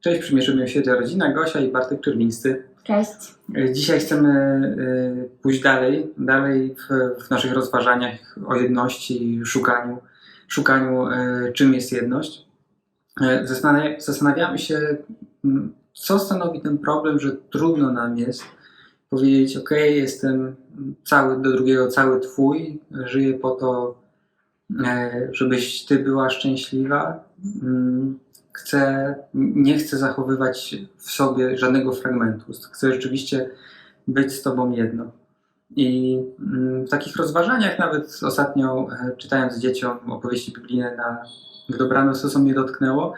Cześć, przymierzymy się do rodzina Gosia i Bartek Czerwińscy. Cześć. Dzisiaj chcemy y, pójść dalej, dalej w, w naszych rozważaniach o jedności, szukaniu, szukaniu y, czym jest jedność. Y, zastanawia- Zastanawiamy się, mm, co stanowi ten problem, że trudno nam jest powiedzieć, ok, jestem cały do drugiego, cały twój, żyję po to, żebyś ty była szczęśliwa. Chcę, nie chcę zachowywać w sobie żadnego fragmentu. Chcę rzeczywiście być z tobą jedno. I mm, w takich rozważaniach, nawet ostatnio e, czytając dzieciom opowieści biblijne na dobranoc, to co mnie dotknęło,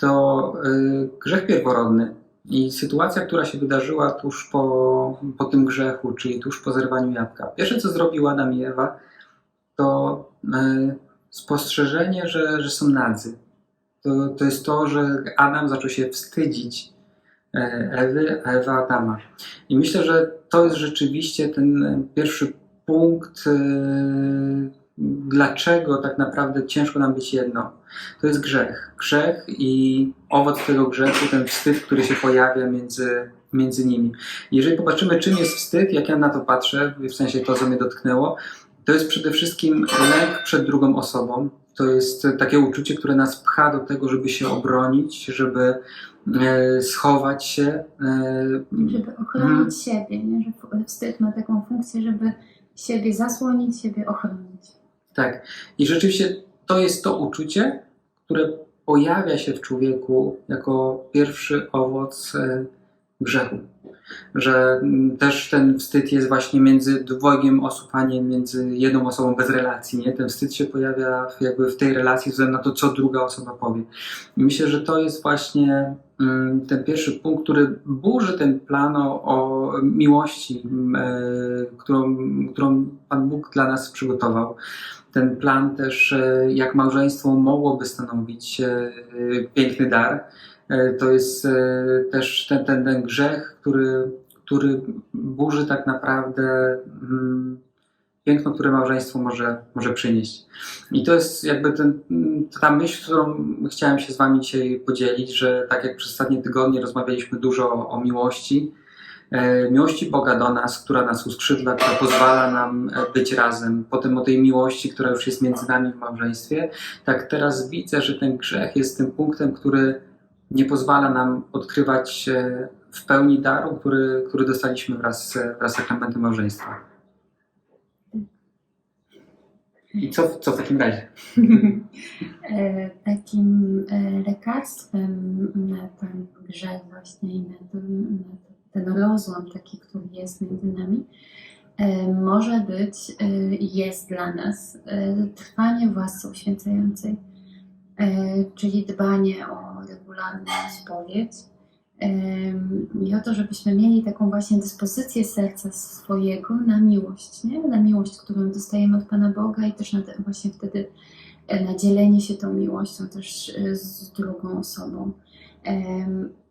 to y, grzech pierworodny i sytuacja, która się wydarzyła tuż po, po tym grzechu, czyli tuż po zerwaniu jabłka. Pierwsze, co zrobił Adam i Ewa, to y, spostrzeżenie, że, że są nadzy. To, to jest to, że Adam zaczął się wstydzić e, Ewy, a Ewa Adama. I myślę, że to jest rzeczywiście ten pierwszy punkt, e, dlaczego tak naprawdę ciężko nam być jedno. To jest grzech. Grzech i owoc tego grzechu, ten wstyd, który się pojawia między, między nimi. Jeżeli popatrzymy, czym jest wstyd, jak ja na to patrzę, w sensie to, co mnie dotknęło, to jest przede wszystkim lęk przed drugą osobą. To jest takie uczucie, które nas pcha do tego, żeby się obronić, żeby e, schować się. E, Żeby ochronić siebie, nie? że wstyd ma taką funkcję, żeby siebie zasłonić, siebie ochronić. Tak. I rzeczywiście to jest to uczucie, które pojawia się w człowieku jako pierwszy owoc e, grzechu. Że mm, też ten wstyd jest właśnie między dwojgiem osób, a nie między jedną osobą bez relacji. Nie? Ten wstyd się pojawia jakby w tej relacji, ze względu na to, co druga osoba powie. I myślę, że to jest właśnie mm, ten pierwszy punkt, który burzy ten plan o, o miłości, mm, e, którą, którą Pan Bóg dla nas przygotował ten plan też, e, jak małżeństwo mogłoby stanowić e, piękny dar. E, To jest e, też ten, ten, ten grzech, który, który burzy tak naprawdę mm, piękno, które małżeństwo może, może przynieść. I to jest jakby ten, ta myśl, którą chciałem się z Wami dzisiaj podzielić, że tak jak przez ostatnie tygodnie rozmawialiśmy dużo o, o miłości, e, miłości Boga do nas, która nas uskrzydla, która pozwala nam być razem, potem o tej miłości, która już jest między nami w małżeństwie, tak teraz widzę, że ten grzech jest tym punktem, który nie pozwala nam odkrywać w pełni daru, który, który dostaliśmy wraz, z- wraz z sakramentem małżeństwa. I co, co w takim razie? E, Takim e, lekarstwem na ten grzech właśnie i na ten, ten rozłam taki, który jest między nami, e, może być, e, jest dla nas trwanie w łasce uświęcającej, czyli dbanie o regularną spowiedź i o to, żebyśmy mieli taką właśnie dyspozycję serca swojego na miłość, nie? na miłość, którą dostajemy od Pana Boga i też na te, właśnie wtedy e, na dzielenie się tą miłością też e, z drugą osobą.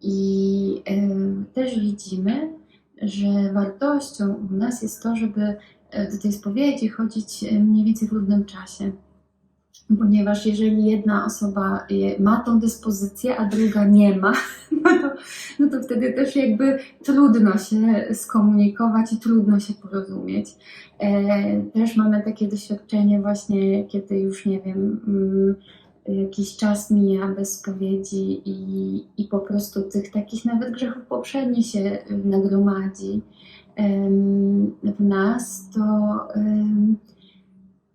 I em, też widzimy, że wartością u nas jest to, żeby e, do tej spowiedzi chodzić e, mniej więcej w równym czasie. Ponieważ jeżeli jedna osoba ma tą dyspozycję, a druga nie ma, no to, no to wtedy też jakby trudno się skomunikować i trudno się porozumieć. E, Też mamy takie doświadczenie właśnie, kiedy już nie wiem, mm, jakiś czas mija bez spowiedzi i, i po prostu tych takich nawet grzechów poprzednich się nagromadzi w nas, to,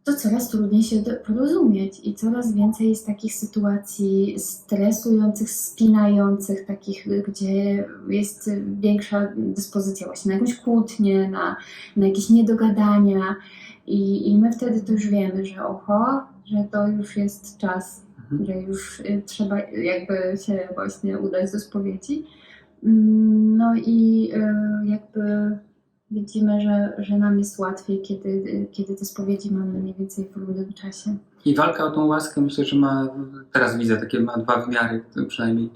to coraz trudniej się porozumieć i coraz więcej jest takich sytuacji stresujących, spinających, takich, gdzie jest większa dyspozycja właśnie na jakąś kłótnię, na, na jakieś niedogadania i, i my wtedy to już wiemy, że oho, że to już jest czas, Mhm. że już y, trzeba jakby się właśnie udać do spowiedzi. Mm, No i y, jakby widzimy, że, że nam jest łatwiej, kiedy, kiedy te spowiedzi mamy mniej więcej w równym czasie. I walka o tą łaskę myślę, że ma, teraz widzę, takie ma dwa wymiary, przynajmniej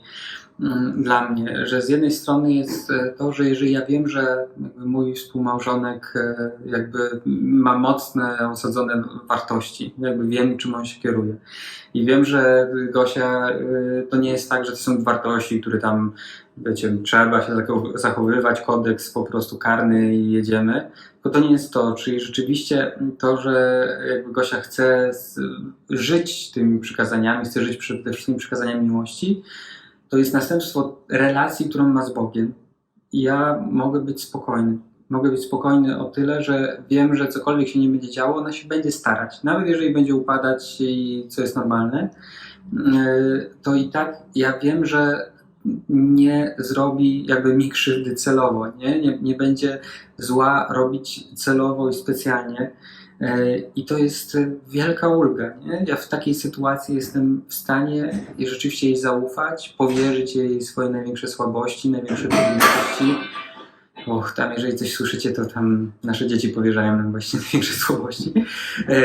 dla mnie, że z jednej strony jest e, to, że jeżeli ja wiem, że mój współmałżonek e, jakby ma mocne osadzone wartości, jakby wiem, czym on się kieruje. I wiem, że Gosia e, to nie jest tak, że to są wartości, które tam, wiecie, trzeba się zachow- zachowywać, kodeks po prostu karny i jedziemy. Bo to nie jest to, czyli rzeczywiście to, że jakby Gosia chce żyć tymi przykazaniami, chce żyć przede wszystkim przykazaniami miłości, to jest następstwo relacji, którą ma z Bogiem. I ja mogę być spokojny. Mogę być spokojny o tyle, że wiem, że cokolwiek się nie będzie działo, ona się będzie starać. Nawet jeżeli będzie upadać i co jest normalne, yy, to i tak ja wiem, że nie zrobi jakby mi krzywdy celowo, nie? Nie, nie będzie zła robić celowo i specjalnie. E, I to jest wielka ulga. Nie? Ja w takiej sytuacji jestem w stanie rzeczywiście jej zaufać, powierzyć jej swoje największe słabości, największe trudności. Och, tam jeżeli coś słyszycie, to tam nasze dzieci powierzają nam właśnie największe słabości. E,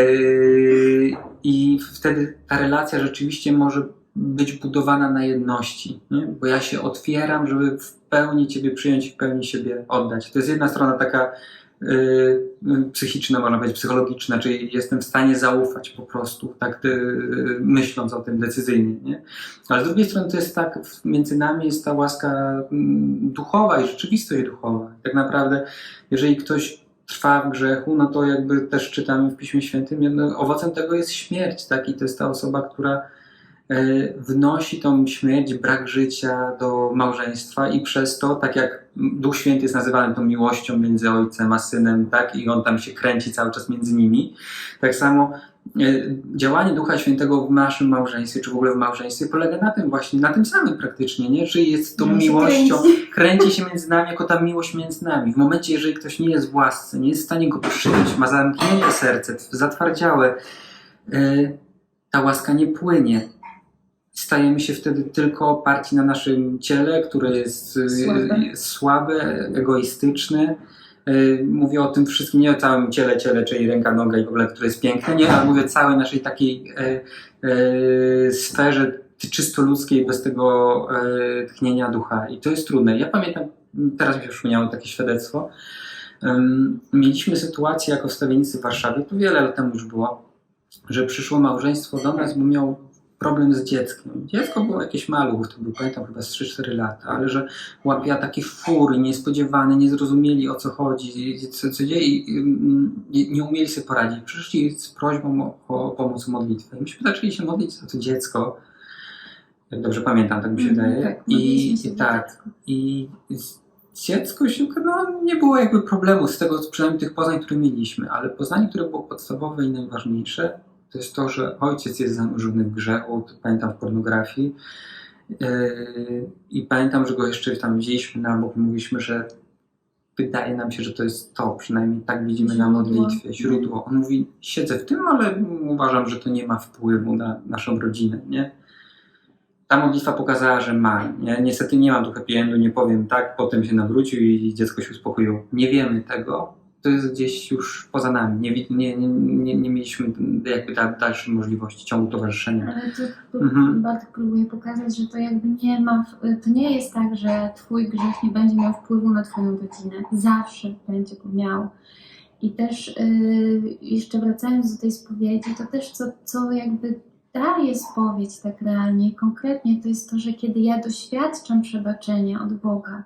I wtedy ta relacja rzeczywiście może być budowana na jedności, nie? bo ja się otwieram, żeby w pełni Ciebie przyjąć w pełni siebie oddać. To jest jedna strona taka y, psychiczna, można powiedzieć, psychologiczna, czyli jestem w stanie zaufać po prostu, tak y, myśląc o tym decyzyjnie. Nie? Ale z drugiej strony to jest tak, między nami jest ta łaska mm, duchowa i rzeczywistość duchowa. Tak naprawdę, jeżeli ktoś trwa w grzechu, no to jakby też czytamy w Piśmie Świętym, owocem tego jest śmierć, tak? I to jest ta osoba, która wnosi tą śmierć, brak życia do małżeństwa i przez to, tak jak Duch Święty jest nazywany tą miłością między ojcem a synem, tak, i on tam się kręci cały czas między nimi, tak samo e, działanie Ducha Świętego w naszym małżeństwie, czy w ogóle w małżeństwie polega na tym właśnie, na tym samym praktycznie, nie? Że jest tą miłością, kręci. kręci się między nami jako ta miłość między nami. W momencie, jeżeli ktoś nie jest w łasce, nie jest w stanie go przyjąć, ma zamknięte serce, zatwardziałe, y, ta łaska nie płynie. Stajemy się wtedy tylko oparci na naszym ciele, które jest y, Słabe. jest słabe, egoistyczne. Y, Mówię o tym wszystkim, nie o całym ciele, ciele, czyli ręka, noga i w ogóle, które jest piękne, nie, ale mówię o całej naszej takiej e, e, sferze czysto ludzkiej, bez tego e, tchnienia ducha. I to jest trudne. Ja pamiętam, teraz mi się przypomniało takie świadectwo. Em, Mieliśmy sytuację jako wstawiennicy w Warszawie, to wiele lat temu już było, że przyszło małżeństwo do nas, bo miał problem z dzieckiem. Dziecko było jakieś maluch, to był pamiętam chyba z 3-4 lata, ale że łapia takie fury niespodziewane, nie zrozumieli o co chodzi, co, co dzieje i mm, nie, nie umieli sobie poradzić. Przyszli z prośbą o, o pomoc w modlitwie. Myśmy zaczęli się modlić za to dziecko. Jak dobrze pamiętam, tak mi się Mhm, wydaje. tak, I, się i tak, i dziecko się, no nie było jakby problemu z tego, przynajmniej tych poznań, które mieliśmy, ale poznanie, które było podstawowe i najważniejsze, to jest to, że ojciec jest zanurzony w grzechu, to pamiętam w pornografii. Yy, I pamiętam, że go jeszcze tam wzięliśmy na bok i mówiliśmy, że wydaje nam się, że to jest to, przynajmniej tak widzimy na Źródło. modlitwie, źródło. On mówi, siedzę w tym, ale uważam, że to nie ma wpływu na naszą rodzinę, nie? Ta modlitwa pokazała, że ma. Nie? Niestety nie mam tu happy endu, nie powiem tak, potem się nawrócił i dziecko się uspokoiło. Nie wiemy tego. To jest gdzieś już poza nami. Nie, nie, nie, nie, mieliśmy jakby da- dalszej możliwości ciągu towarzyszenia. Ale to, Mhm. Bartek próbuje pokazać, że to jakby nie ma, to nie jest tak, że twój grzech nie będzie miał wpływu na twoją rodzinę. Zawsze będzie go miał. I też yy, jeszcze wracając do tej spowiedzi, to też co, co jakby daje spowiedź tak realnie i konkretnie, to jest to, że kiedy ja doświadczam przebaczenia od Boga,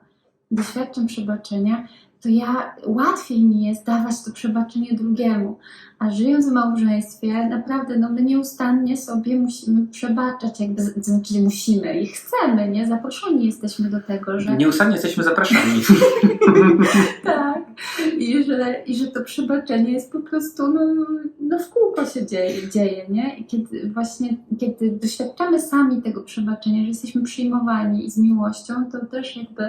doświadczam przebaczenia, to ja łatwiej mi jest dawać to przebaczenie drugiemu. A żyjąc w małżeństwie, naprawdę, no my nieustannie sobie musimy przebaczać, jakby, znaczy musimy i chcemy, nie? Zaproszeni jesteśmy do tego, że Nieustannie jesteśmy zapraszani. tak. I że, I że to przebaczenie jest po prostu, no, no w kółko się dzieje, dzieje, nie? I kiedy właśnie, kiedy doświadczamy sami tego przebaczenia, że jesteśmy przyjmowani i z miłością, to też jakby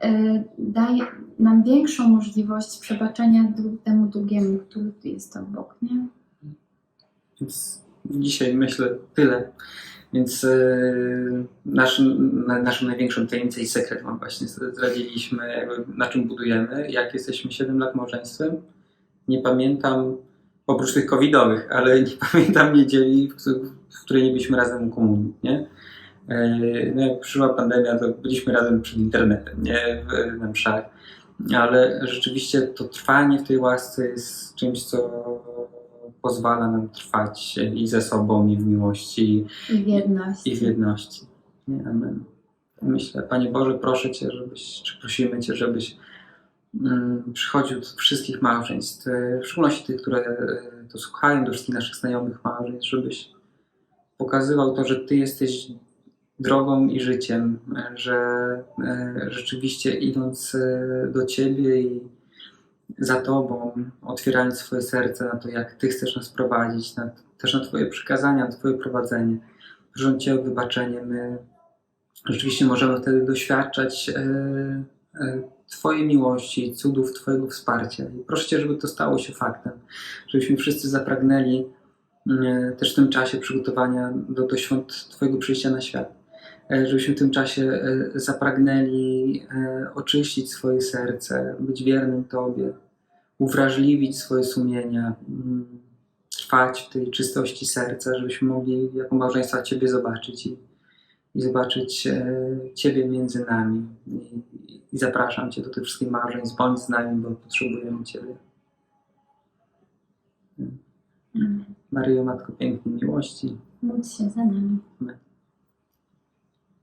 e, daje nam większą możliwość przebaczenia temu drugiemu, który jest obok, nie? Więc dzisiaj myślę tyle. Więc yy, na, naszą największą tajemnicę i sekret wam właśnie zdradziliśmy, jakby na czym budujemy, jak jesteśmy 7 lat małżeństwem. Nie pamiętam oprócz tych covidowych, ale nie pamiętam niedzieli, w, któ- w której nie byliśmy razem komunii, nie? E, No jak przyszła pandemia, to byliśmy razem przed internetem, nie? W, na mszach. Ale rzeczywiście to trwanie w tej łasce jest czymś, co pozwala nam trwać i ze sobą, i w miłości, I w jedności. i w jedności. Amen. Myślę, Panie Boże, proszę Cię, żebyś, czy prosimy Cię, żebyś mm, przychodził do wszystkich małżeństw, e, w szczególności tych, które e, to słuchają, do wszystkich naszych znajomych małżeństw, żebyś pokazywał to, że Ty jesteś drogą i życiem, że e, rzeczywiście idąc e, do Ciebie i za Tobą, otwierając swoje serce na to, jak Ty chcesz nas prowadzić, na, też na Twoje przykazania, na Twoje prowadzenie, prosząc Cię o wybaczenie, my rzeczywiście możemy wtedy doświadczać e, Twojej miłości, cudów Twojego wsparcia. I proszę Cię, żeby to stało się faktem, żebyśmy wszyscy zapragnęli też w tym czasie przygotowania do, do świąt Twojego przyjścia na świat. E, Żebyśmy w tym czasie e, zapragnęli e, oczyścić swoje serce, być wiernym Tobie, uwrażliwić swoje sumienia, mm, trwać w tej czystości serca, żebyśmy mogli jako małżeństwa Ciebie zobaczyć i, i zobaczyć Ciebie między nami. I, I zapraszam Cię do tych wszystkich małżeństw, bądź z nami, bo potrzebujemy Ciebie. Amen. Maryjo, Matko Pięknej Miłości. Módl się za nami.